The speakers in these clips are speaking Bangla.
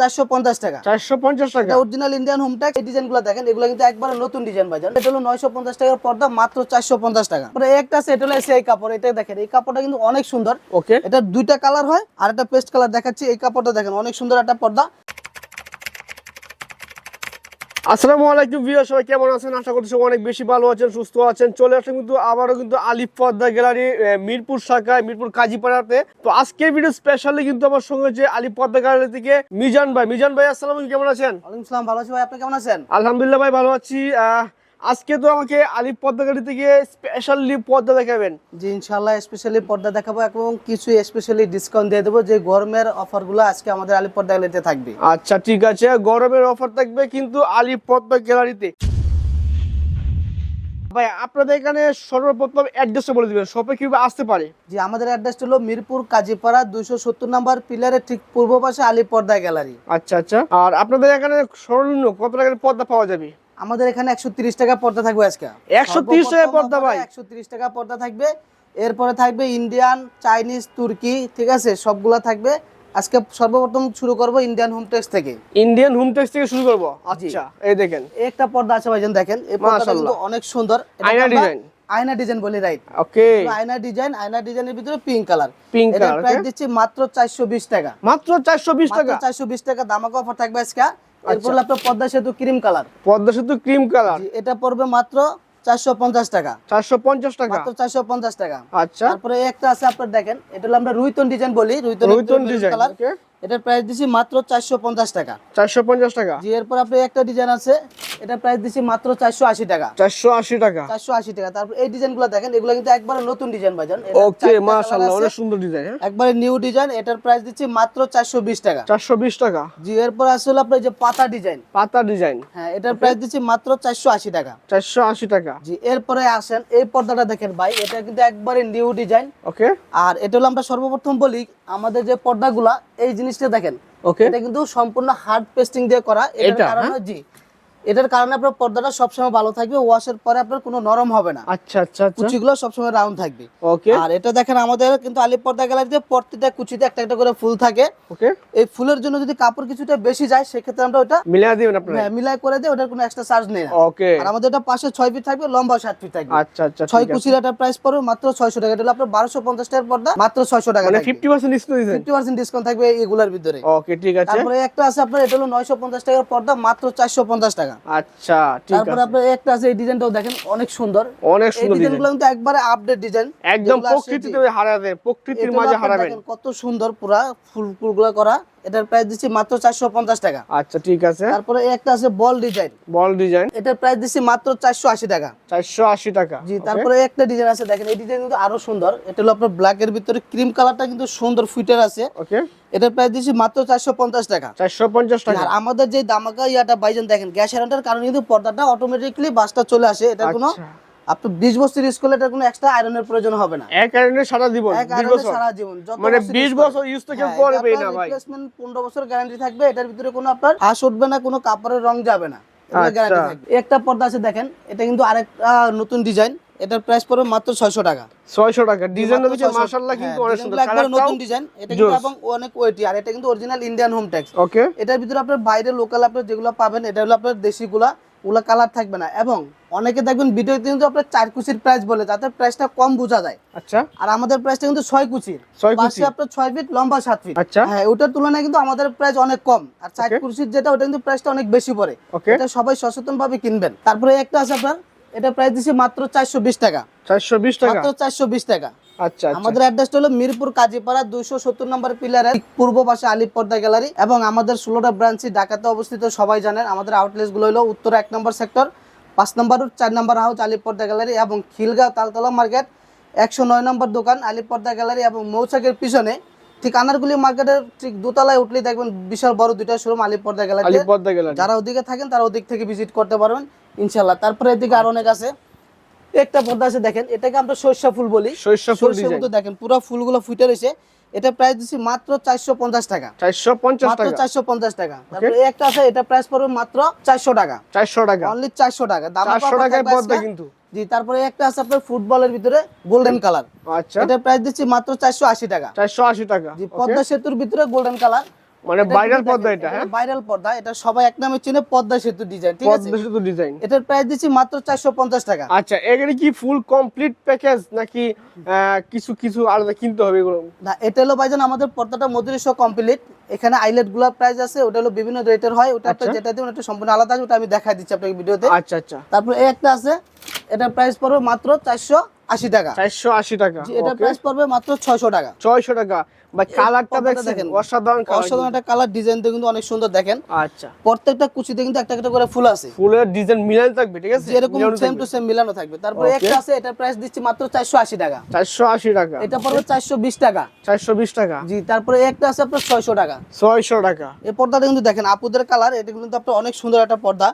চারশো পঞ্চাশ টাকা। চারশো পঞ্চাশ টাকা। অরিজিনাল ইন্ডিয়ান হোম ট্যাক্স এই ডিজাইনগুলো দেখেন এগুলো কিন্তু একবারে নতুন ডিজাইন বাজার এটা হলো নয়শো পঞ্চাশ টাকার পর্দা মাত্র চারশো পঞ্চাশ টাকা। একটা হলো সেই কাপড় এটা দেখেন এই কাপড়টা কিন্তু অনেক সুন্দর। ওকে এটা দুইটা কালার হয় আর একটা পেস্ট কালার দেখাচ্ছি এই কাপড়টা দেখেন অনেক সুন্দর একটা পর্দা। আসসালামু আলাইকুম ভিউয়ার সবাই কেমন আছেন? আশা করছি অনেক বেশি ভালো আছেন সুস্থ আছেন। চলে আসেন কিন্তু আবারও কিন্তু আলিফ পদ্মা গ্যালারি মিরপুর শাখায় মিরপুর কাজীপাড়াতে। তো আজকে ভিডিও স্পেশালি কিন্তু আমার সঙ্গে যে আলিফ পদ্মা গ্যালারি থেকে মিজান ভাই। মিজান ভাই আসসালাম কেমন আছেন? ওয়ালাইকুম ভালো আছি ভাই আপনি কেমন আছেন? আলহামদুলিল্লাহ ভাই ভালো আছি। আহ, আজকে তো আমাকে আলিফ পদ্মা গ্যালারি থেকে স্পেশালি পদ্মা দেখাবেন। জি ইনশাল্লাহ স্পেশালি পর্দা দেখাবো এবং কিছু স্পেশালি ডিসকাউন্ট দিয়ে দেবো যে গরমের অফারগুলো আজকে আমাদের আলী পর্দা গ্যালারিতে থাকবে। আচ্ছা ঠিক আছে গরমের অফার থাকবে কিন্তু আলিফ পদ্মা গ্যালারিতে ভাই আপনাদের এখানে সর্বপ্রথম অ্যাড্রেসটা বলে দিবেন শপে কীভাবে আসতে পারে? জি আমাদের অ্যাড্রেস হলো মিরপুর কাজীপাড়া দুইশো সত্তর নাম্বার পিলারের ঠিক পূর্ব পাশে আলী পর্দা গ্যালারি আচ্ছা আচ্ছা। আর আপনাদের এখানে সর্বনিম্ন কত টাকার পর্দা পাওয়া যাবে? আমাদের এখানে একশো তিরিশ টাকা পর্দা থাকবে আজকে। 130 টাকা পর্দা ভাই? একশো তিরিশ টাকা পর্দা থাকবে। এরপরে থাকবে ইন্ডিয়ান চাইনিজ তুর্কি ঠিক আছে? সবগুলা থাকবে। আজকে সর্বপ্রথম শুরু করব ইন্ডিয়ান হোম টেক্স থেকে। ইন্ডিয়ান হোম টেক্স থেকে শুরু করব? আচ্ছা এই দেখেন। একটা পর্দা আছে ভাইজান দেখেন। এই পর্দাটা কিন্তু অনেক সুন্দর। আয়না ডিজাইন। আয়না ডিজাইন বলি রাইট ওকে। আয়না ডিজাইন আয়না ডিজাইনের ভিতরে পিঙ্ক কালার এটা color, প্রাইস দিচ্ছি মাত্র চারশো বিশ টাকা। মাত্র চারশো বিশ মাত্র টাকা? চারশো বিশ টাকা দামাকা অফার থাকবে আজকে। এরপর হলো আপনার পদ্মা সেতু ক্রিম কালার। পদ্মা সেতু ক্রিম কালার। এটা পড়বে মাত্র চারশো পঞ্চাশ টাকা। চারশো পঞ্চাশ টাকা। মাত্র চারশো পঞ্চাশ টাকা। আচ্ছা। তারপরে একটা আছে আপনার দেখেন এটা হলো আমরা রুইতন ডিজাইন বলি রুইতন রুইতন ডিজাইন কালার এটার প্রাইস দিছি মাত্র চারশো পঞ্চাশ টাকা। চারশো পঞ্চাশ টাকা? জি এরপর আপনি একটা ডিজাইন আছে এটা প্রাইস দিছি মাত্র চারশো আশি টাকা। চারশো আশি টাকা। চারশো আশি টাকা। তারপর এই ডিজাইনগুলো দেখেন এগুলো কিন্তু একবারে নতুন ডিজাইন বাজান ওকে মাশাআল্লাহ অনেক সুন্দর ডিজাইন হ্যাঁ? একবারে নিউ ডিজাইন এটার প্রাইস দিচ্ছি মাত্র চারশো বিশ টাকা। চারশো বিশ টাকা। জি এরপর আসলে আপনার যে পাতা ডিজাইন পাতা ডিজাইন হ্যাঁ এটার প্রাইস দিচ্ছি মাত্র চারশো আশি টাকা। চারশো আশি টাকা। জি এরপরে আসেন এই পর্দাটা দেখেন ভাই এটা কিন্তু একবারে নিউ ডিজাইন ওকে আর এটা হলো আমরা সর্বপ্রথম বলি আমাদের যে পর্দাগুলা এই জিনিসটা দেখেন। ওকে এটা কিন্তু সম্পূর্ণ হার্ড পেস্টিং দিয়ে করা। এটা, কারণ জি। এটার কারণে আপনার পর্দাটা সবসময় ভালো থাকবে ওয়াশের পরে আপনার কোনো নরম হবে না। আচ্ছা আচ্ছা আচ্ছা। কুচিগুলো সবসময় রাউন্ড থাকবে। ওকে আর এটা দেখেন আমাদের কিন্তু আলি পর্দা গ্যালারিতে প্রত্যেকটা কুচিতে একটা একটা করে ফুল থাকে। ওকে এই ফুলের জন্য যদি কাপড় কিছুটা বেশি যায় সেক্ষেত্রে আমরা ওটা মিলিয়ে দিবেন আপনারা? হ্যাঁ, মিলাই করে দিই ওটার কোনো এক্সট্রা চার্জ নেই ওকে আর আমাদের এটা পাশে ছয় ফিট থাকবে লম্বা সাত ফিট থাকবে। আচ্ছা আচ্ছা ছয় ঠিক আছে। কুচির একটা প্রাইস পড়বে মাত্র ছয়শো টাকা। এটা হলো আপনার বারোশো পঞ্চাশ টাকার পর্দা মাত্র ছয়শো টাকা মানে ফিফটি পার্সেন্ট ডিসকাউন্ট দিয়েছেন? ফিফটি পার্সেন্ট ডিসকাউন্ট থাকবে এগুলোর ভিতরে। ওকে ঠিক আছে। তারপরে একটা আছে আপনার এটা হলো নয়শো পঞ্চাশ টাকার পর্দা মাত্র চারশো পঞ্চাশ টাকা আচ্ছা ঠিক আছে। তারপর আপনার একটা আছে এই ডিজাইনটাও দেখেন অনেক সুন্দর। অনেক সুন্দর ডিজাইন। গুলো কিন্তু একবারে আপডেট ডিজাইন একদম প্রকৃতিতে হারাবে প্রকৃতির মাঝে হারাবেন। কত সুন্দর পুরা ফুল ফুলগুলো করা। এটার প্রাইস দিচ্ছি মাত্র চারশো পঞ্চাশ টাকা। আচ্ছা ঠিক আছে। তারপরে একটা আছে বল ডিজাইন বল ডিজাইন এটার প্রাইস দিচ্ছি মাত্র চারশো আশি টাকা। চারশো আশি টাকা জি তারপরে একটা ডিজাইন আছে দেখেন এই ডিজাইন কিন্তু আরও সুন্দর। এটা হলো আপনার ব্ল্যাক এর ভিতরে ক্রিম কালারটা কিন্তু সুন্দর ফুটের আছে। ওকে। এটার প্রাইস দিচ্ছি মাত্র চারশো পঞ্চাশ টাকা। চারশো পঞ্চাশ টাকা। আর আমাদের যে দামাকা ইয়াটা বাইজান দেখেন গ্যাস অ্যারাউন্ডের কারণে কিন্তু পর্দাটা অটোমেটিকলি বাসটা চলে আসে এটা কোনো আচ্ছা। আপনি বিশ বছর ইউজ করলে এটা কোনো এক্সট্রা আয়রনের প্রয়োজন হবে না। এক কারণে সারা জীবন এক বিশ আয়রনে বছর। সারা জীবন মানে বছর বিশ use বছর ইউজ তো কেউ হ্যাঁ, করবেই না ভাই। replacement 15 বছর গ্যারান্টি থাকবে এটার ভিতরে কোনো আপনার হাঁস উঠবে না কোনো কাপড়ের রং যাবে না। এগুলো আচ্ছা। guarantee থাকবে। একটা পর্দা আছে দেখেন এটা কিন্তু আরেকটা নতুন ডিজাইন এটার প্রাইস পড়বে মাত্র 600 টাকা। ছয়শো টাকা। ডিজাইন মাত্র হচ্ছে মাশাআল্লাহ কিন্তু হ্যাঁ, অনেক সুন্দর। নতুন ডিজাইন এটা কিন্তু এবং অনেক ওয়েটি আর এটা কিন্তু original Indian home tex okay এটার ভিতরে আপনার বাইরে লোকাল আপনার যেগুলো পাবেন এটা হলো আপনার দেশিগুলা। ওগুলো কালার থাকবে না। এবং অনেকে দেখবেন ভিডিওতে কিন্তু আপনার চার কুচির প্রাইস বলে যাতে প্রাইসটা কম বোঝা যায়। আচ্ছা। আর আমাদের প্রাইসটা কিন্তু ছয় কুচির। পাশে আপনার ছয় ফিট লম্বা সাত ফিট আচ্ছা। হ্যাঁ ওটার তুলনায় কিন্তু আমাদের প্রাইস অনেক কম। আর চার. কুচির যেটা ওটা কিন্তু প্রাইসটা অনেক বেশি পড়ে। এটা সবাই সচেতন ভাবে কিনবেন। তারপরে একটা আছে আপনার এটা প্রাইস দিচ্ছে মাত্র চারশো বিশ টাকা। চারশো বিশ টাকা। মাত্র চারশো বিশ টাকা। আচ্ছা আচ্ছা। আমাদের অ্যাড্রেসটা হলো মিরপুর কাজীপাড়া দুইশো সত্তর নম্বর পিলারের পূর্ব পাশে আলিপ পর্দা গ্যালারি এবং আমাদের ষোলোটা ব্রাঞ্চি ঢাকাতে অবস্থিত সবাই জানেন। আমাদের আউটলেটসগুলো হলো উত্তর এক নম্বর সেক্টর পাঁচ নম্বর চার নম্বর হাউস আলিপ পর্দা গ্যালারি এবং খিলগাঁও তালতলা মার্কেট একশো নয় নম্বর দোকান আলিপ পর্দা গ্যালারি এবং মৌচাকের পিছনে। ঠিক আনারগুলি মার্কেটের ঠিক দোতলায় উঠলেই দেখবেন বিশাল বড় দুইটা শোরুম আলিপ পর্দা গ্যালারি। যারা ওদিকে থাকেন তারা ওদিক থেকে ভিজিট করতে পারবেন ইনশাল্লাহ তারপরে এদিকে আর অনেক আছে। একটা পর্দা আছে দেখেন এটাকে আমরা সর্ষা ফুল বলি। শস্য ফুল মতো দেখেন পুরো ফুলগুলো ফুটে রয়েছে। এটা প্রাইস দিচ্ছি মাত্র চারশো পঞ্চাশ টাকা। চারশো পঞ্চাশ টাকা। চারশো পঞ্চাশ টাকা। তারপরে একটা আছে এটা প্রাইস পড়বে মাত্র চারশো টাকা। চারশো টাকা। অনলি চারশো টাকা। দাম চারশো টাকায় পদ্মা কিন্তু। জি তারপরে একটা আছে আপনার ফুটবলের ভিতরে গোল্ডেন কালার আচ্ছা। এটা প্রাইস দিচ্ছি মাত্র চারশো আশি টাকা। চারশো আশি টাকা। জি পদ্মা সেতুর ভিতরে গোল্ডেন কালার মানে ভাইরাল পর্দা এটা হ্যাঁ? ভাইরাল পর্দা এটা সবাই এক নামে চিনে সেতু ডিজাইন ঠিক আছে? সেতু ডিজাইন এটার প্রাইস দিচ্ছি মাত্র চারশো পঞ্চাশ টাকা। আচ্ছা এখানে কি ফুল কমপ্লিট প্যাকেজ নাকি কিছু কিছু আলাদা কিনতে হবে এগুলো? না এটা হলো ভাইজান আমাদের পর্দাটা মজুরি সহ কমপ্লিট এখানে আইলেটগুলা প্রাইস আছে ওটা হলো বিভিন্ন রেটের হয় ওটা আপনি আচ্ছা। যেটা দিবেন ওটা সম্পূর্ণ আলাদা আছে ওটা আমি দেখাই দিচ্ছি আপনাকে ভিডিওতে। আচ্ছা আচ্ছা। তারপর এই একটা আছে এটার প্রাইস পড়বে মাত্র চারশো আশি টাকা। চারশো আশি টাকা। জি, এটার প্রাইস পড়বে মাত্র ছয়শো টাকা। ছয়শো টাকা। বা কালারটা দেখেন দেখেন। অসাধারণ অসাধারণ একটা কালার ডিজাইনটা কিন্তু অনেক সুন্দর দেখেন। আচ্ছা। প্রত্যেকটা কুচিতে কিন্তু একটা একটা করে ফুল আছে। ফুলের ডিজাইন মিলান থাকবে ঠিক আছে? এরকম সেম টু সেম মিলানো থাকবে। তারপরে একটা আছে এটার প্রাইস দিচ্ছি মাত্র চারশো আশি টাকা। চারশো আশি টাকা। এটা পড়বে চারশো বিশ টাকা। চারশো বিশ টাকা। জি তারপরে একটা আছে আপনার ছয়শো টাকা। ছয়শো টাকা। এই পর্দাটা কিন্তু দেখেন আপুদের কালার এটা কিন্তু আপনার অনেক সুন্দর একটা পর্দা।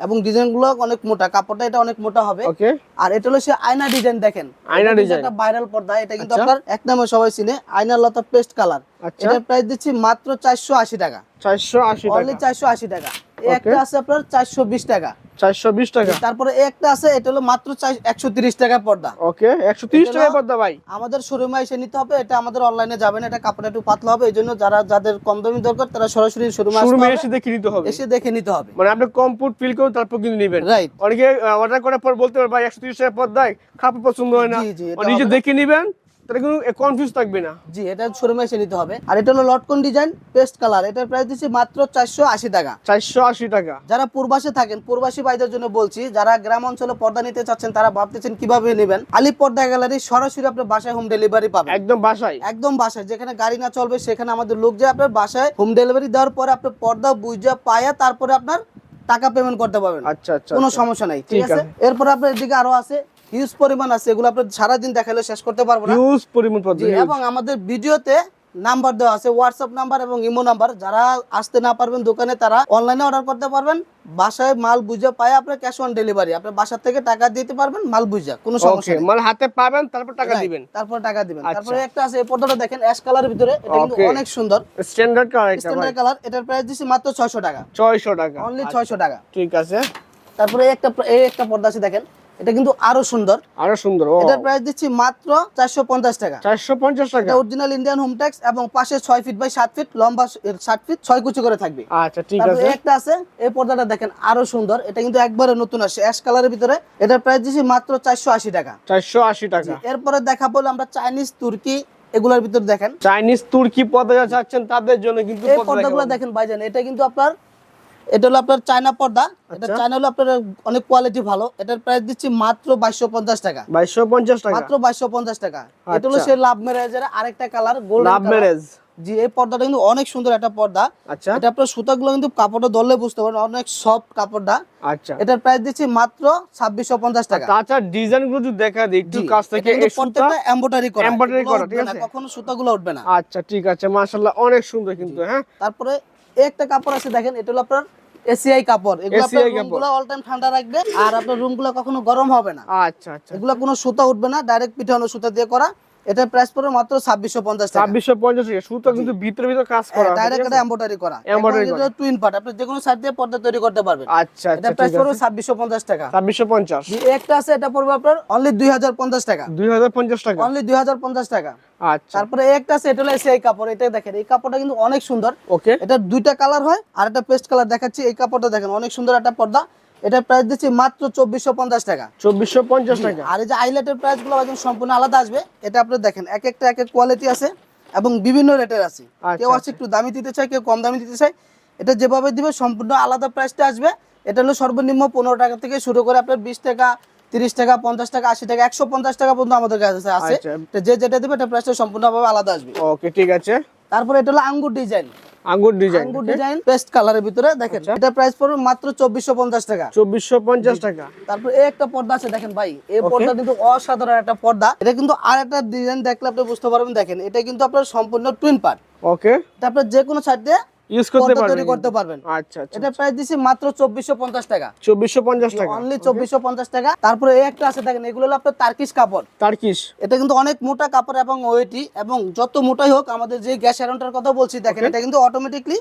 এবং ডিজাইনগুলো অনেক মোটা কাপড়টা এটা অনেক মোটা হবে। ওকে। আর এটা হলো সে আয়না ডিজাইন দেখেন। আয়না এটা একটা ভাইরাল পর্দা এটা কিন্তু আচ্ছা। আপনার এক নামে সবাই চিনে আয়না লতা পেস্ট কালার এটার প্রাইস দিচ্ছি মাত্র চারশো আশি টাকা। 480 টাকা অনলি টাকা। চারশো আশি টাকা। এই একটা আছে আপনার চারশো বিশ টাকা। চারশো বিশ টাকা। তারপরে একটা আছে এটা হলো মাত্র একশো তিরিশ টাকা পর্দা। ওকে একশো তিরিশ এটা টাকা পর্দা ভাই। আমাদের শোরুমে এসে নিতে হবে এটা আমাদের অনলাইনে যাবে না এটা কাপড় একটু পাতলা হবে যারা যাদের কম দামি দরকার তারা সরাসরি শোরুমে শোরুমে এসে দেখে নিতে হবে। এসে দেখে নিতে হবে। মানে আপনি কমফোর্ট ফিল করুন তারপর কিন্তু নেবেন। রাইট অনেকে অর্ডার করার পর বলতে পারে ভাই একশো তিরিশ টাকা পর্দায় কাপড় পছন্দ হয় না। আর নিজে দেখে নিবেন তাহলে কিন্তু কনফিউজ থাকবে না। জি এটা শোরুমে এসে নিতে হবে। আর এটা হলো লটকন ডিজাইন পেস্ট কালার এটার প্রাইস দিচ্ছি মাত্র চারশো আশি টাকা। চারশো আশি টাকা। যারা পূর্বাসে থাকেন পূর্বাসী ভাইদের জন্য বলছি যারা গ্রাম অঞ্চলে পর্দা নিতে চাচ্ছেন তারা ভাবতেছেন কীভাবে নেবেন? আলী পর্দা গ্যালারি সরাসরি আপনার বাসায় হোম ডেলিভারি পাবেন। একদম বাসায়। একদম বাসায়। যেখানে গাড়ি না চলবে সেখানে আমাদের লোক যায় আপনার বাসায় হোম ডেলিভারি দেওয়ার পরে আপনার পর্দা বুঝা পায়া তারপরে আপনার টাকা পেমেন্ট করতে পারবেন। আচ্ছা আচ্ছা কোনো আচ্ছা। সমস্যা নাই ঠিক আছে। এরপর আপনার এদিকে আরও আছে হিউজ পরিমাণ আছে এগুলো আপনার সারাদিন দেখালে শেষ করতে পারব না। হিউজ পরিমাণ এবং আমাদের ভিডিওতে নাম্বার দেওয়া আছে হোয়াটসঅ্যাপ নাম্বার এবং ইমো নাম্বার। যারা আসতে না পারবেন দোকানে তারা অনলাইনে অর্ডার করতে পারবেন। বাসায় মাল বুঝে পায় আপনার ক্যাশ অন ডেলিভারি আপনার বাসার থেকে টাকা দিতে পারবেন মাল বুঝা কোনো সমস্যা নেই। মানে হাতে পাবেন তারপর টাকা দিবেন। তারপর টাকা দিবেন। আচ্ছা। তারপরে একটা আছে এই পর্দাটা দেখেন অ্যাশ কালারের ভিতরে। এটা কিন্তু অনেক সুন্দর। স্ট্যান্ডার্ড কালার স্ট্যান্ডার্ড কালার এটার প্রাইস দিছি মাত্র 600 টাকা। ছয়শো টাকা। অনলি আচ্ছা, 600 টাকা ঠিক আছে। তারপরে একটা এই একটা পর্দা আছে দেখেন। এটা কিন্তু আরও সুন্দর। আরও সুন্দর এটার প্রাইস দিচ্ছি মাত্র 450 টাকা। চারশো পঞ্চাশ টাকা। অরিজিনাল ইন্ডিয়ান হোম ট্যাক্স এবং পাশে 6 ফিট বাই 7 ফিট লম্বা 7 ফিট 6 কুচি করে থাকবে। আচ্ছা ঠিক আছে। একটা আছে এই পর্দাটা দেখেন আরও সুন্দর। এটা কিন্তু একবারে নতুন আসে অ্যাশ কালারের ভিতরে। এটার প্রাইস দিচ্ছি মাত্র 480 টাকা। চারশো আশি টাকা। এরপরে দেখাবো আমরা চাইনিজ তুর্কি এগুলোর ভিতরে দেখেন। চাইনিজ তুর্কি পর্দা চাচ্ছেন তাদের জন্য কিন্তু এই পর্দা পর্দাগুলো দেখেন ভাইজান এটা কিন্তু আপনার এটা হলো আপনার চায়না পর্দা। এটা আচ্ছা। চায়না হলো আপনার অনেক কোয়ালিটি ভালো। এটার প্রাইস দিচ্ছি মাত্র বাইশশো পঞ্চাশ টাকা। বাইশশো পঞ্চাশ টাকা। মাত্র বাইশশো পঞ্চাশ টাকা। এটা হলো আচ্ছা। সে লাভ ম্যারেজের আরেকটা কালার গোল্ডেন লাভ ম্যারেজ জি এই পর্দাটা কিন্তু অনেক সুন্দর একটা পর্দা। আচ্ছা। এটা আপনার সুতাগুলো কিন্তু কাপড়টা ধরলে বুঝতে পারেন অনেক সফট কাপড়টা। আচ্ছা। এটার প্রাইস দিচ্ছি মাত্র ছাব্বিশশো পঞ্চাশ টাকা। তাছাড়া ডিজাইনগুলো যদি দেখা দিই একটু কাছ থেকে এই সুতা প্রত্যেকটা এমব্রয়ডারি করা। embroidery করা, ঠিক আছে? কখনো সুতাগুলো উঠবে না। আচ্ছা ঠিক আছে মাশাআল্লাহ অনেক সুন্দর কিন্তু হ্যাঁ? তারপরে একটা কাপড় আছে দেখেন এটা হলো আপনার এসিআই কাপড়। এগুলো আপনার। রুমগুলো অল টাইম ঠান্ডা রাখবে আর আপনার রুমগুলো কখনো গরম হবে না। আচ্ছা আচ্ছা। এগুলো কোনো সুতা উঠবে না ডাইরেক্ট পিঠানো সুতা দিয়ে করা। এটার প্রাইস পড়বে মাত্র ছাব্বিশশো পঞ্চাশ টাকা। ছাব্বিশশো পঞ্চাশ টাকা। সুতো কিন্তু ভিতরে ভিতরে কাজ করা। ডাইরেক্ট এটা? এমব্রয়ডারি করা। এটা টুইন পার্ট আপনি যে কোনো সাইড দিয়ে পর্দা তৈরি করতে পারবেন। আচ্ছা এটা আচ্ছা প্রাইস পড়বে আছে। ছাব্বিশশো পঞ্চাশ টাকা। ছাব্বিশশো পঞ্চাশ। জি, একটা আছে এটা পড়বে আপনার অনলি দুই হাজার পঞ্চাশ টাকা। দুই হাজার পঞ্চাশ টাকা। অনলি দুই হাজার পঞ্চাশ টাকা। আচ্ছা। তারপরে একটা আছে এটা হলো কাপড় এটা দেখেন এই কাপড়টা কিন্তু অনেক সুন্দর। ওকে এটা দুইটা কালার হয় আর একটা পেস্ট কালার দেখাচ্ছি এই কাপড়টা দেখেন অনেক সুন্দর একটা পর্দা। এটার প্রাইস দিচ্ছি মাত্র চব্বিশশো পঞ্চাশ টাকা। চব্বিশশো পঞ্চাশ টাকা। আর এই যে আইলেটের প্রাইসগুলো একদম সম্পূর্ণ আলাদা আসবে। এটা আপনি দেখেন এক একটা এক এক কোয়ালিটি আছে এবং বিভিন্ন রেটের আছে। আচ্ছা, কেউ আছে একটু দামি দিতে চায় কেউ কম দামি দিতে চায়। এটা যেভাবে দিবে সম্পূর্ণ আলাদা প্রাইসটা আসবে। এটা হলো সর্বনিম্ন পনেরো টাকা থেকে শুরু করে আপনার বিশ টাকা তিরিশ টাকা পঞ্চাশ টাকা আশি টাকা একশো পঞ্চাশ টাকা পর্যন্ত আমাদের কাছে আছে। আচ্ছা। যে যেটা দিবে এটা প্রাইসটা সম্পূর্ণভাবে আলাদা আসবে। ওকে ঠিক আছে। তারপরে এটা হলো আঙ্গুর ডিজাইন আঙ্গুর ডিজাইন আঙ্গুর ডিজাইন পেস্ট কালারের ভিতরে দেখেন আচ্ছা। এটা প্রাইস পড়বে মাত্র চব্বিশশো পঞ্চাশ টাকা। চব্বিশশো পঞ্চাশ টাকা। তারপর এই একটা পর্দা আছে দেখেন ভাই এই পর্দা কিন্তু অসাধারণ একটা পর্দা। এটা কিন্তু আর একটা ডিজাইন দেখলে আপনি বুঝতে পারবেন দেখেন এটা কিন্তু আপনার সম্পূর্ণ টুইন পার্ট ওকে তারপর যে কোনো সাইড দিয়ে ইউজ করতে পারবেন তৈরি করতে পারবেন। আচ্ছা আচ্ছা এটা প্রাইস দিছি মাত্র চব্বিশশো পঞ্চাশ টাকা। চব্বিশশো পঞ্চাশ টাকা অনলি চব্বিশশো পঞ্চাশ টাকা। তারপরে এই একটা আছে দেখেন এগুলো হলো আপনার তার্কিশ কাপড়। তার্কিশ এটা কিন্তু অনেক মোটা কাপড় এবং ওয়েটি এবং যত মোটাই হোক আমাদের যে গ্যাস অ্যারাউন্ডটার কথা বলছি দেখেন এটা কিন্তু অটোমেটিকলি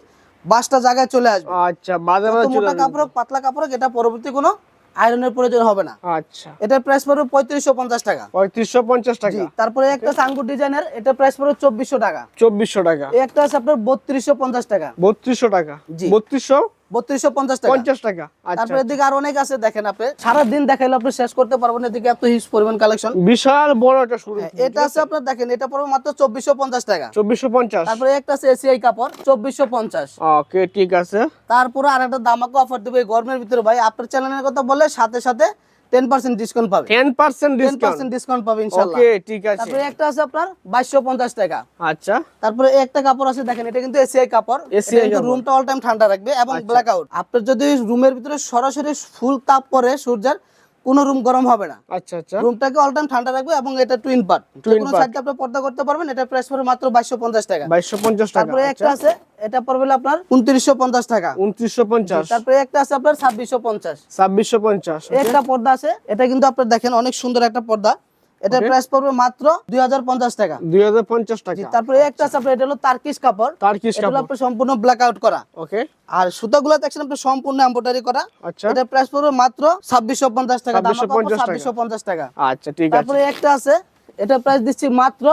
বাসটা জায়গায় চলে আসবে। আচ্ছা মাঝে মাঝে মোটা কাপড় পাতলা কাপড় এটা পরবর্তী কোনো আয়রনের প্রয়োজন হবে না। আচ্ছা। এটা প্রাইস পড়বে পঁয়ত্রিশশো পঞ্চাশ টাকা। পঁয়ত্রিশশো পঞ্চাশ টাকা। তারপরে একটা আঙ্গুর ডিজাইনের এটা প্রাইস পড়বে চব্বিশশো টাকা। চব্বিশশো টাকা। একটা আছে আপনার বত্রিশশো পঞ্চাশ টাকা। বত্রিশশো টাকা। জি। বত্রিশশো বত্রিশশো পঞ্চাশ টাকা। পঞ্চাশ টাকা আচ্ছা। তারপরে এদিকে আর অনেক আছে দেখেন আপনি। সারাদিন দেখাইলে আপনি শেষ করতে পারবেন এদিকে এত হিউজ পরিমাণ কালেকশন বিশাল বড় একটা শুরু এটা আছে আপনার দেখেন এটা পড়বে মাত্র চব্বিশশো পঞ্চাশ টাকা। চব্বিশশো পঞ্চাশ। তারপরে একটা আছে এসিআই কাপড় চব্বিশশো পঞ্চাশ। ওকে ঠিক আছে। তারপরে আর একটা দামাকে অফার দেবে গরমের ভিতরে ভাই। আপনার চ্যানেলের কথা বলে সাথে সাথে টেন পার্সেন্ট ডিসকাউন্ট পাবে। 10% ডিসকাউন্ট 10% ডিসকাউন্ট পাবে ইনশাআল্লাহ। ওকে ঠিক আছে। তারপরে একটা আছে আপনার বাইশশো পঞ্চাশ টাকা। আচ্ছা। তারপরে একটা কাপড় আছে দেখেন এটা কিন্তু এসিআই কাপড়। এটা কিন্তু রুমটা অল টাইম ঠান্ডা রাখবে এবং আচ্ছা। ব্ল্যাক আউট আপনার যদি রুমের ভিতরে সরাসরি ফুল তাপ পড়ে সূর্যের কোনো রুম গরম হবে না। আচ্ছা আচ্ছা। রুমটাকে অল টাইম ঠান্ডা রাখবে এবং এটা টুইন পার্ট টুইন পার্ট সাইডে আপনি পর্দা করতে পারবেন এটা প্রাইস পড়বে মাত্র বাইশশো পঞ্চাশ টাকা। বাইশশো পঞ্চাশ টাকা তারপরে একটা আছে এটা পড়বে আপনার উনত্রিশশো পঞ্চাশ টাকা। উনত্রিশশো পঞ্চাশ। তারপরে একটা আছে আপনার ছাব্বিশশো পঞ্চাশ। ছাব্বিশশো পঞ্চাশ একটা পর্দা আছে এটা কিন্তু আপনার দেখেন অনেক সুন্দর একটা পর্দা। এটা প্রাইস পড়বে মাত্র দুই হাজার পঞ্চাশ টাকা। দুই হাজার পঞ্চাশ টাকা। তারপরে একটা আছে আপনার এটা হলো তার্কিশ কাপড়। তার কিস এটা আপনার সম্পূর্ণ ব্ল্যাক আউট করা। ওকে আর সুতাগুলো দেখছেন আপনার সম্পূর্ণ এম্ব্রয়ডারি করা। আচ্ছা। এটা প্রাইস পড়বে মাত্র ছাব্বিশশো পঞ্চাশ টাকা 2650 টাকা। আচ্ছা ঠিক আছে। তারপরে একটা আছে এটা প্রাইস দিচ্ছি মাত্র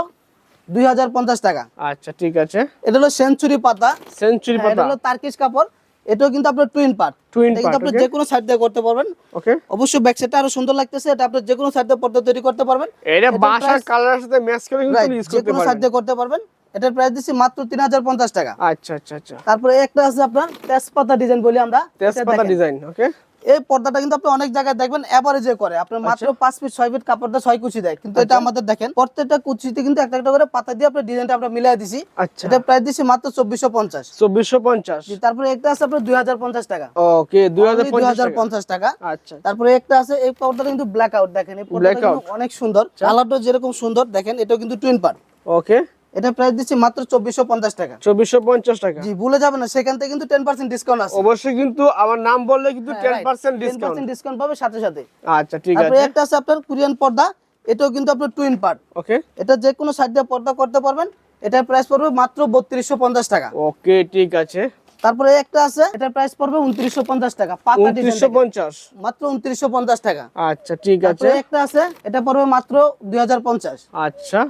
দুই হাজার পঞ্চাশ টাকা। আচ্ছা ঠিক আছে। এটা হলো সেঞ্চুরি পাতা। সেঞ্চুরি হ্যাঁ, এটা পাতা। হলো তার্কিশ কাপড়। এটাও কিন্তু আপনার টুইন পার্ট টুইন পার্ট আপনি যে কোনো সাইড দিয়ে করতে পারবেন। ওকে অবশ্যই ব্যাক সাইডটা আরও সুন্দর লাগতেছে এটা আপনি যে কোনো সাইড দিয়ে পর্দা তৈরি করতে পারবেন। এটা বাসার কালারের সাথে ম্যাচ করে কিন্তু ইউজ যে করতে কোনো সাইড দিয়ে করতে পারবেন। এটার প্রাইস দিচ্ছি মাত্র তিন হাজার পঞ্চাশ টাকা। আচ্ছা আচ্ছা আচ্ছা। তারপরে একটা আছে আপনার তেজপাতা ডিজাইন বলি আমরা। তেজপাতা ডিজাইন ওকে এই পর্দাটা কিন্তু আপনি অনেক জায়গায় দেখবেন এভারেজে করে। আপনার মাত্র আচ্ছা। পাঁচ ফিট ছয় ফিট কাপড়টা ছয় কুচি দেয়। কিন্তু এটা আমাদের দেখেন প্রত্যেকটা কুচিতে কিন্তু একটা একটা করে পাতা দিয়ে আপনার ডিজাইনটা আমরা মিলাই দিছি। আচ্ছা। এটা প্রায় দিচ্ছি মাত্র চব্বিশশো পঞ্চাশ। চব্বিশশো পঞ্চাশ। তারপরে একটা আছে আপনার দুই হাজার পঞ্চাশ টাকা। ওকে দুই হাজার পঞ্চাশ টাকা। আচ্ছা। তারপরে একটা আছে এই পর্দাটা কিন্তু ব্ল্যাক আউট দেখেন। এই পর্দাটা কিন্তু অনেক সুন্দর। কালারটা যেরকম সুন্দর দেখেন এটাও কিন্তু টুইন পার্ট ওকে এটা প্রাইস দিচ্ছি মাত্র চব্বিশশো পঞ্চাশ টাকা। চব্বিশশো পঞ্চাশ টাকা। জি ভুলে যাবেন না সেখান থেকে কিন্তু টেন পার্সেন্ট ডিসকাউন্ট আছে। অবশ্যই কিন্তু আমার নাম বললে কিন্তু টেন পার্সেন্ট ডিসকাউন্ট ডিসকাউন্ট পাবে সাথে সাথে। আচ্ছা ঠিক তারপরে আছে। একটা আছে আপনার কোরিয়ান পর্দা এটাও কিন্তু আপনার টুইন পার্ট ওকে। এটা যে কোনো সাইড দিয়ে পর্দা করতে পারবেন এটার প্রাইস পড়বে মাত্র বত্রিশশো পঞ্চাশ টাকা। ওকে ঠিক আছে। তারপরে একটা আছে এটার প্রাইস পড়বে উনত্রিশশো পঞ্চাশ টাকা উনত্রিশশো পঞ্চাশ। মাত্র উনত্রিশশো পঞ্চাশ টাকা। আচ্ছা ঠিক আছে। একটা আছে এটা পড়বে মাত্র দুই হাজার পঞ্চাশ। আচ্ছা।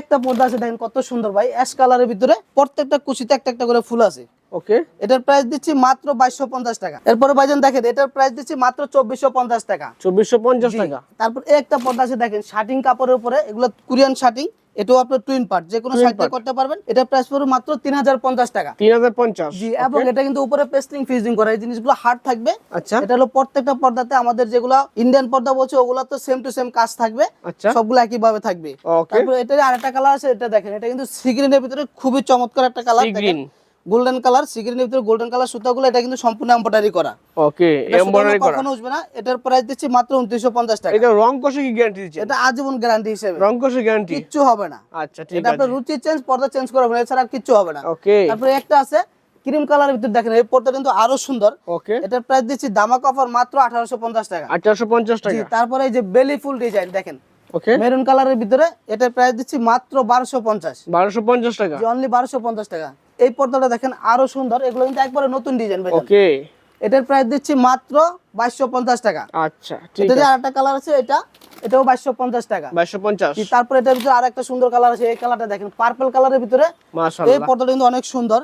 একটা পর্দা আছে দেখেন কত সুন্দর ভাই। অ্যাশ কালারের ভিতরে প্রত্যেকটা কুচিতে একটা একটা করে ফুল আছে। ওকে। এটার প্রাইস দিচ্ছি মাত্র বাইশশো পঞ্চাশ টাকা। এরপরে ভাইজান দেখেন এটার প্রাইস দিচ্ছি মাত্র চব্বিশশো পঞ্চাশ টাকা। চব্বিশশো পঞ্চাশ টাকা। তারপর একটা পর্দা আছে দেখেন শার্টিং কাপড়ের উপরে এগুলো কোরিয়ান শার্টিং এটাও আপনার টুইন পার্ট যে কোনো সাইডে করতে পারবেন এটা প্রাইস পড়বে মাত্র তিন হাজার পঞ্চাশ টাকা। তিন হাজার পঞ্চাশ জি এবং এটা কিন্তু উপরে পেস্টিং ফিজিং করা এই জিনিসগুলো হার্ড থাকবে। আচ্ছা। এটা হলো প্রত্যেকটা পর্দাতে আমাদের যেগুলো ইন্ডিয়ান পর্দা বলছে ওগুলো তো সেম টু সেম কাজ থাকবে। আচ্ছা। সবগুলো একই ভাবে থাকবে তারপরে এটার আরেকটা কালার আছে এটা দেখেন এটা কিন্তু সিগ্রিনের ভিতরে খুবই চমৎকার একটা colour sea green golden colour সিগ্রিনের ভিতরে গোল্ডেন কালার সুতাগুলো এটা কিন্তু সম্পূর্ণ এম্বয়ডারি করা। ওকে এটা এমব্রয়ডারি করা। কখনো উঠবে না এটার প্রাইস দিচ্ছি মাত্র উনত্রিশশো পঞ্চাশ টাকা। এটা রং কষে কি গ্যারান্টি দিচ্ছে? এটা আজীবন গ্যারান্টি হিসেবে। রং কষে গ্যারান্টি কিচ্ছু হবে না। আচ্ছা ঠিক এটা আছে। আপনার রুচি চেঞ্জ পর্দা চেঞ্জ করা হবে না এছাড়া কিচ্ছু হবে না। ওকে তারপরে একটা আছে ক্রিম কালারের ভিতরে দেখেন এই পর্দা কিন্তু আরও সুন্দর। ওকে এটার প্রাইস দিচ্ছি দামা কভার মাত্র আঠারোশো পঞ্চাশ টাকা। আঠারোশো পঞ্চাশ জি, টাকা। তারপরে এই যে বেলি ফুল ডিজাইন দেখেন ওকে মেরুন কালারের ভিতরে এটার প্রাইস দিচ্ছি মাত্র বারোশো পঞ্চাশ। বারোশো পঞ্চাশ টাকা। অনলি বারোশো পঞ্চাশ টাকা। এই পর্দাটা দেখেন আরও সুন্দর। এগুলো কিন্তু একবারে নতুন ডিজাইন ভাই। ওকে। এটার প্রাইস দিচ্ছি মাত্র বাইশশো পঞ্চাশ টাকা। আচ্ছা ঠিক এটা যে আছে। আরেকটা কালার আছে এটা এটাও বাইশশো পঞ্চাশ টাকা। বাইশশো পঞ্চাশ। তারপরে এটার ভিতরে আরেকটা সুন্দর কালার আছে এই কালারটা দেখেন পার্পল কালারের ভিতরে। এই পর্দাটা কিন্তু অনেক সুন্দর।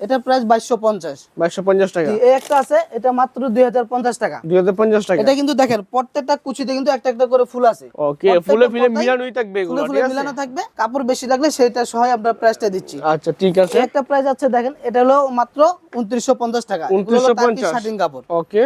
এটার প্রাইস বাইশশো পঞ্চাশ। বাইশশো পঞ্চাশ টাকা। এই একটা আছে এটা মাত্র দুই হাজার পঞ্চাশ টাকা। দুই হাজার পঞ্চাশ টাকা। এটা কিন্তু দেখেন প্রত্যেকটা কুচিতে কিন্তু একটা একটা করে ফুল আছে। ওকে ফুলে ফুলে মিলানোই থাকবে এগুলো ফুলে ফুলে মিলানো থাকবে কাপড় বেশি লাগলে সেটা সহ আমরা প্রাইসটা দিচ্ছি। আচ্ছা ঠিক আছে। একটা প্রাইস আছে দেখেন এটা হলো মাত্র উনত্রিশশো পঞ্চাশ টাকা। উনত্রিশশো পঞ্চাশ। শার্টিং কাপড়। ওকে।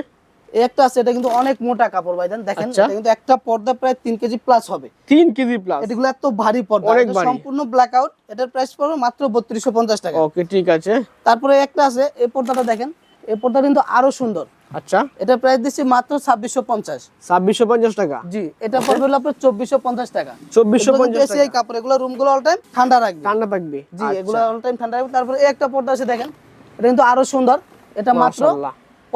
একটা আছে এটা কিন্তু অনেক মোটা কাপড় ভাই দেখেন আচ্ছা। এটা কিন্তু একটা পর্দা প্রায় তিন কেজি প্লাস হবে। তিন কেজি প্লাস এগুলো এত ভারী পর্দা এটা সম্পূর্ণ ব্ল্যাক আউট এটার প্রাইস পড়বে মাত্র বত্রিশশো পঞ্চাশ টাকা। ওকে ঠিক আছে। তারপরে একটা আছে এই পর্দাটা দেখেন এই পর্দা কিন্তু আরও সুন্দর। আচ্ছা। এটা প্রাইস দিচ্ছি মাত্র ছাব্বিশশো পঞ্চাশ। ছাব্বিশশো পঞ্চাশ টাকা? জি এটা পড়বে হলো আপনার চব্বিশশো পঞ্চাশ টাকা। চব্বিশশো পঞ্চাশ টাকা। এই কাপড় এগুলো রুমগুলো অল টাইম ঠান্ডা রাখবে। ঠান্ডা থাকবে। জি এগুলো অল টাইম ঠান্ডা রাখবে। তারপরে এই একটা পর্দা আছে দেখেন এটা কিন্তু আরও সুন্দর। এটা মাত্র।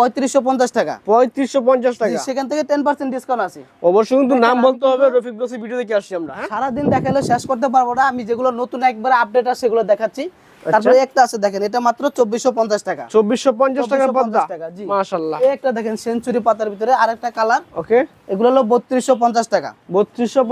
পঁয়ত্রিশশো পঞ্চাশ টাকা। পঁয়ত্রিশশো পঞ্চাশ টাকা। সেখান থেকে টেন পার্সেন্ট ডিসকাউন্ট আছে। অবশ্যই কিন্তু নাম বলতে হবে রফিক দোষী ভিডিও দেখে আসছি আমরা। সারাদিন দেখালে শেষ করতে পারব না। আমি যেগুলো নতুন একবার আপডেট আছে সেগুলো দেখাচ্ছি। তারপরে একটা আছে দেখেন এটা মাত্র চব্বিশশো পঞ্চাশ টাকা। চব্বিশশো পঞ্চাশ 2450 টাকা, জি। মাশাল্লাহ একটা দেখেন সেঞ্চুরি পাতার ভিতরে আরেকটা কালার। ওকে। এগুলো হলো বত্রিশশো পঞ্চাশ টাকা। বত্রিশশো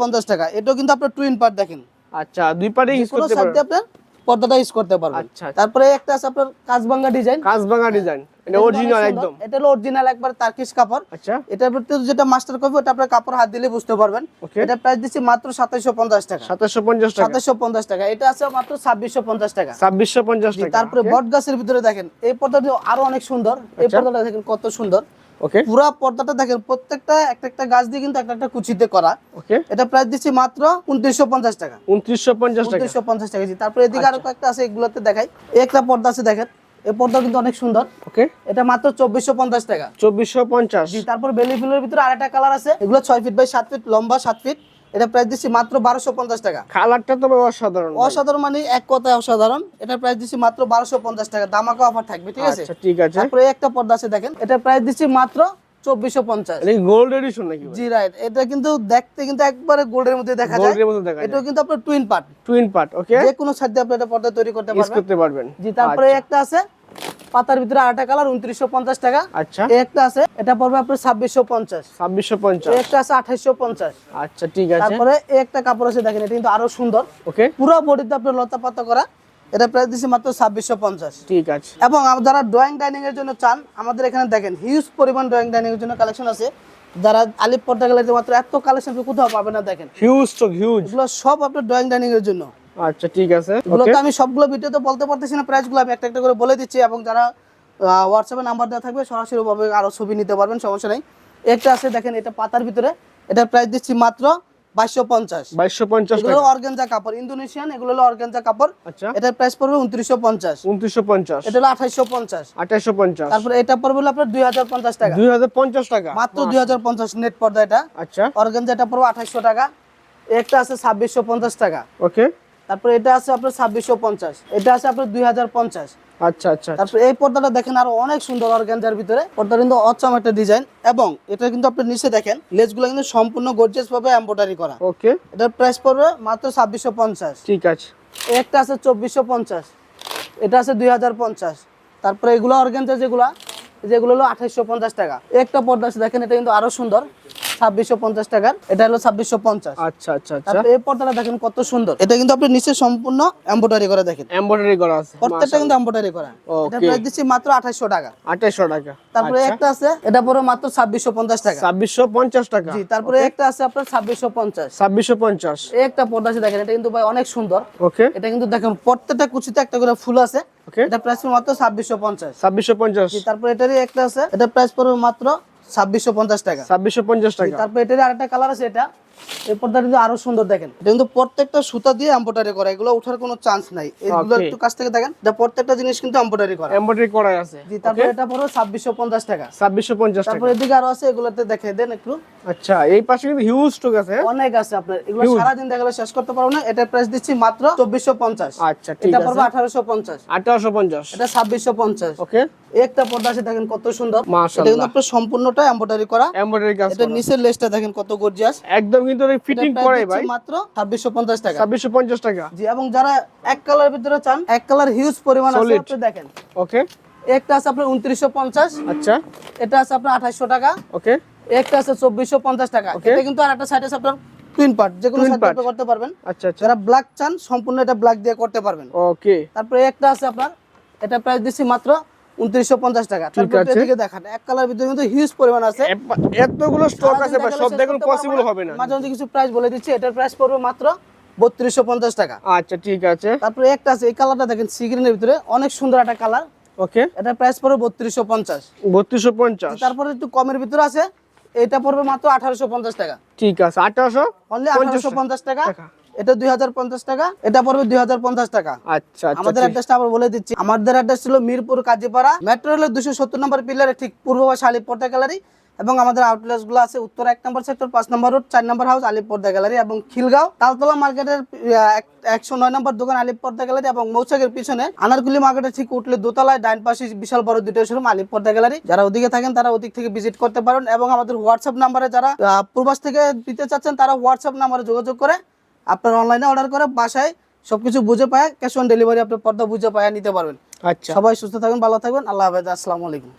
পঞ্চাশ টাকা। এটাও কিন্তু আপনার টুইন পার্ট দেখেন। আচ্ছা দুই পারে ইউজ করতে পারবেন। আপনার পর্দাটা ইউজ করতে পারবেন। আচ্ছা, আচ্ছা। তারপরে একটা আছে আপনার কাজবাঙ্গা ডিজাইন কাজবাঙ্গা ডিজাইন এটা অরিজিনাল একদম। এটা হলো অরিজিনাল একবার তার্কিশ কাপড়। আচ্ছা। এটার যেটা মাস্টার কপি ওটা আপনার কাপড় হাত দিলে বুঝতে পারবেন। এটা প্রাইস দিচ্ছি মাত্র সাতাইশো পঞ্চাশ টাকা। সাতাশশো পঞ্চাশ টাকা। সাতাইশো পঞ্চাশ টাকা। এটা আছে মাত্র ছাব্বিশশো পঞ্চাশ টাকা। ছাব্বিশশো পঞ্চাশ জি, টাকা। তারপরে বট গাছের ভিতরে দেখেন এই পর্দাটা আরও অনেক সুন্দর। এই আচ্ছা। পর্দাটা দেখেন কত সুন্দর। ওকে পুরা পর্দাটা দেখেন প্রত্যেকটা একটা একটা গাছ দিয়ে কিন্তু একটা একটা কুচিতে করা। ওকে এটা প্রাইস দিচ্ছি মাত্র উনত্রিশশো পঞ্চাশ টাকা। উনত্রিশশো পঞ্চাশ টাকা। উনত্রিশশো পঞ্চাশ টাকা জি তারপরে এদিকে আরও কয়েকটা আছে এগুলোতে দেখাই। একটা পর্দা আছে দেখেন এই পর্দা কিন্তু অনেক সুন্দর। ওকে এটা মাত্র চব্বিশশো পঞ্চাশ টাকা। চব্বিশশো পঞ্চাশ। জি তারপর বেলি ফুলের ভিতরে আরেকটা কালার আছে। এগুলো ছয় ফিট বাই সাত ফিট লম্বা সাত ফিট এটা প্রাইস দিচ্ছি মাত্র বারোশো পঞ্চাশ টাকা। কালারটা তবে অসাধারণ অসাধারণ মানে এক কথায় অসাধারণ। এটা প্রাইস দিচ্ছি মাত্র বারোশো পঞ্চাশ টাকা। দামাকা অফার থাকবে ঠিক আছে? আচ্ছা ঠিক আছে। তারপরে একটা পর্দা আছে দেখেন। এটা প্রাইস দিচ্ছি মাত্র চব্বিশশো পঞ্চাশ। এটা গোল্ড এডিশন নাকি জি রাইট এটা কিন্তু দেখতে কিন্তু একবারে গোল্ডের মধ্যে দেখা যায়। এটাও কিন্তু আপনার twin part twin part okay যে কোনো সাথে আপনি এটা পর্দা তৈরি করতে পারবেন। করতে পারবেন। জি তারপরে একটা আছে পাতার ভিতরে আরেকটা কালার উনত্রিশশো পঞ্চাশ টাকা। আচ্ছা। একটা আছে এটা পড়বে আপনার ছাব্বিশশো পঞ্চাশ। ছাব্বিশশো পঞ্চাশ। একটা আছে আঠাইশশো পঞ্চাশ। আচ্ছা ঠিক আছে। তারপরে একটা কাপড় আছে দেখেন এটা কিন্তু আরও সুন্দর। ওকে। পুরো বডিতে আপনার লতা পাতা করা। এটা প্রাইস দিচ্ছি মাত্র ছাব্বিশশো পঞ্চাশ। ঠিক আছে। এবং যারা ড্রয়িং ডাইনিং এর জন্য চান আমাদের এখানে দেখেন হিউজ পরিমাণ ড্রয়িং ডাইনিং এর জন্য কালেকশন আছে। যারা আলিপ পর্দা গ্যালারিতে মাত্র এত কালেকশন কোথাও পাবে না দেখেন। হিউজ স্টক হিউজ এগুলো সব আপনার ড্রয়িং ডাইনিং এর জন্য। আচ্ছা ঠিক আছে। এগুলো তো আমি সবগুলো ভিডিওতে বলতে পারতেছি না প্রাইসগুলো আমি একটা একটা করে বলে দিচ্ছি এবং যারা হোয়াটসঅ্যাপে নাম্বার দেওয়া থাকবে সরাসরি ভাবে আরও ছবি নিতে পারবেন সমস্যা নেই। একটা আছে দেখেন এটা পাতার ভিতরে এটা প্রাইস দিচ্ছি মাত্র বাইশশো পঞ্চাশ। বাইশশো পঞ্চাশ এগুলো টাকা। কাপড় ইন্দোনেশিয়ান এগুলো হলো কাপড়। আচ্ছা। এটার প্রাইস পড়বে উনত্রিশশো পঞ্চাশ। উনত্রিশশো পঞ্চাশ। এটা হলো আঠাইশশো পঞ্চাশ। পঞ্চাশ। তারপরে এটা পড়বে হলো আপনার দুই হাজার পঞ্চাশ টাকা। দুই হাজার পঞ্চাশ টাকা। মাত্র দুই হাজার পঞ্চাশ নেট পর্দা এটা। আচ্ছা। অর্গেনজা এটা পড়বে আঠাইশশো টাকা। একটা আছে ছাব্বিশশো পঞ্চাশ টাকা। ওকে তারপরে এটা আছে আপনার ছাব্বিশশো পঞ্চাশ এটা আছে আপনার দুই হাজার পঞ্চাশ। আচ্ছা আচ্ছা তারপরে এই পর্দাটা দেখেন আরও অনেক সুন্দর অর্গানজার ভিতরে। পর্দা কিন্তু অচম একটা ডিজাইন এবং এটা কিন্তু আপনি নিচে দেখেন লেসগুলো কিন্তু সম্পূর্ণ গর্জিয়াস ভাবে এমব্রয়ডারি করা। ওকে এটার প্রাইস পড়বে মাত্র ছাব্বিশশো পঞ্চাশ। ঠিক আছে। একটা আছে চব্বিশশো পঞ্চাশ এটা আছে দুই হাজার পঞ্চাশ। তারপরে এগুলো অর্গানজা যেগুলা যেগুলো হলো আঠাইশশো পঞ্চাশ টাকা। একটা পর্দা আছে দেখেন এটা কিন্তু আরও সুন্দর। ছাব্বিশশো পঞ্চাশ টাকার এটা হলো ছাব্বিশশো পঞ্চাশ। আচ্ছা আচ্ছা আচ্ছা। এই পর্দাটা দেখেন কত সুন্দর। এটা কিন্তু আপনি নিচে সম্পূর্ণ করে দেখেন। করা আছে প্রত্যেকটা কিন্তু করা। এটা প্রাইস দিচ্ছি মাত্র টাকা। আঠাশশো টাকা। তারপরে একটা আছে এটা পরে মাত্র ছাব্বিশশো পঞ্চাশ টাকা। ছাব্বিশশো পঞ্চাশ টাকা। জি তারপরে একটা আছে আপনার ছাব্বিশশো পঞ্চাশ। ছাব্বিশশো পঞ্চাশ। একটা পর্দা আছে দেখেন এটা কিন্তু ভাই অনেক সুন্দর। ওকে এটা কিন্তু দেখেন প্রত্যেকটা কুচিতে একটা করে ফুল আছে। এটা প্রাইস মাত্র ছাব্বিশশো পঞ্চাশ। ছাব্বিশশো পঞ্চাশ। জি তারপরে এটারই একটা আছে এটা প্রাইস পড়বে মাত্র ছাব্বিশশো পঞ্চাশ টাকা। ছাব্বিশশো পঞ্চাশ টাকা। তারপরে এটারই আরেকটা কালার আছে এটা। এই পর্দাটা কিন্তু আরও সুন্দর দেখেন। এটা কিন্তু প্রত্যেকটা সুতা দিয়ে এম্বোটারি করা এগুলো ওঠার কোনো চান্স নাই। এগুলো একটু কাছ থেকে দেখেন এটা প্রত্যেকটা জিনিস কিন্তু এম্বোটারি করা। এমব্রয়ডারি করা আছে। জি তারপরে এটা পড়বে ছাব্বিশশো টাকা। ছাব্বিশশো পঞ্চাশ টাকা। তারপরে এদিকে আরও আছে এগুলোতে দেখে দেন একটু। আচ্ছা এই পাশে কিন্তু হিউজ স্টক আছে। অনেক আছে আপনার। এগুলো দেখালে শেষ করতে পারব না। এটা প্রাইস দিচ্ছি মাত্র চব্বিশশো পঞ্চাশ। আচ্ছা ঠিক এটা পড়বে আঠারোশো পঞ্চাশ। আঠারোশো পঞ্চাশ। এটা ছাব্বিশশো পঞ্চাশ। ওকে একটা পর্দা আছে দেখেন কত সুন্দর। এটা কিন্তু আপনার সম্পূর্ণটা এম্বোটারি করা। এমব্রয়ডারি কাজ এটা নিচের লেসটা দেখেন কত গর্জিয়াস একদম কিন্তু ফিটিং করে ভাই। মাত্র ছাব্বিশশো পঞ্চাশ টাকা। ছাব্বিশশো পঞ্চাশ টাকা। জি এবং যারা এক কালার ভিতরে চান এক কালার হিউজ পরিমাণ আছে আপনি দেখেন। ওকে একটা আছে আপনার উনত্রিশশো পঞ্চাশ। আচ্ছা। এটা আছে আপনার আঠাশশো টাকা। ওকে একটা আছে চব্বিশশো পঞ্চাশ টাকা। এটা কিন্তু আর একটা সাইড আছে আপনার টুইন পার্ট যে কোনো সাইড. করতে পারবেন। আচ্ছা আচ্ছা। যারা ব্ল্যাক চান সম্পূর্ণ এটা ব্ল্যাক দিয়ে করতে পারবেন। ওকে তারপরে একটা আছে আপনার এটা প্রাইস দিচ্ছি মাত্র উনত্রিশশো পঞ্চাশ টাকা। তারপর দেখান এক কালার ভিতরে কিন্তু হিউজ পরিমাণ আছে। এতগুলো স্টক আছে সব দেখালে দেখানো শেষ করতে পসিবল হবে না। মাঝে মাঝে কিছু প্রাইস বলে দিচ্ছি এটার প্রাইস পড়বে মাত্র বত্রিশশো পঞ্চাশ টাকা। আচ্ছা ঠিক আছে। তারপরে একটা আছে এই কালারটা দেখেন সিগ্রিনের ভিতরে অনেক সুন্দর একটা কালার ওকে এটার প্রাইস পড়বে বত্রিশশো পঞ্চাশ। বত্রিশশো পঞ্চাশ। তারপরে একটু কমের ভিতরে আছে এটা পড়বে মাত্র আঠারোশো পঞ্চাশ টাকা। ঠিক আছে আঠারোশো অনলি আঠারোশো পঞ্চাশ টাকা। এটা দুই হাজার পঞ্চাশ টাকা এটা পড়বে দুই হাজার পঞ্চাশ টাকা। আচ্ছা আচ্ছা আমাদের অ্যাড্রেসটা আবার বলে দিচ্ছি। আমাদের অ্যাড্রেস ছিল মিরপুর কাজীপাড়া। মেট্রো রেলের দুশো সত্তর নম্বর পিলারে ঠিক পূর্ব আলিপর্দা গ্যালারি এবং আমাদের আউটলেটসগুলো আছে উত্তর এক নম্বর সেক্টর পাঁচ নম্বর রোড চার নম্বর হাউস আলিপর্দা গ্যালারি এবং খিলগাঁও। তালতলা মার্কেটের একশো নয় নম্বর দোকান আলিপর্দা গ্যালারি এবং মৌচাকের পিছনে আনারকুলি মার্কেটে ঠিক উঠলে দোতলায় ডাইন পাশে বিশাল বড় দুটো শোরুম আলিপর্দা গ্যালারি যারা ওদিকে থাকেন তারা ওদিক থেকে ভিজিট করতে পারেন এবং আমাদের হোয়াটসঅ্যাপ নাম্বারে যারা পূর্বাস থেকে দিতে চাচ্ছেন তারা হোয়াটসঅ্যাপ নাম্বারে যোগাযোগ করে আপনার অনলাইনে অর্ডার করে বাসায় সবকিছু বুঝে পায় ক্যাশ অন ডেলিভারি আপনার পর্দা বুঝে পায় নিতে পারবেন। আচ্ছা। সবাই সুস্থ থাকবেন ভালো থাকবেন আল্লাহ হাফেজ আসসালামু আলাইকুম।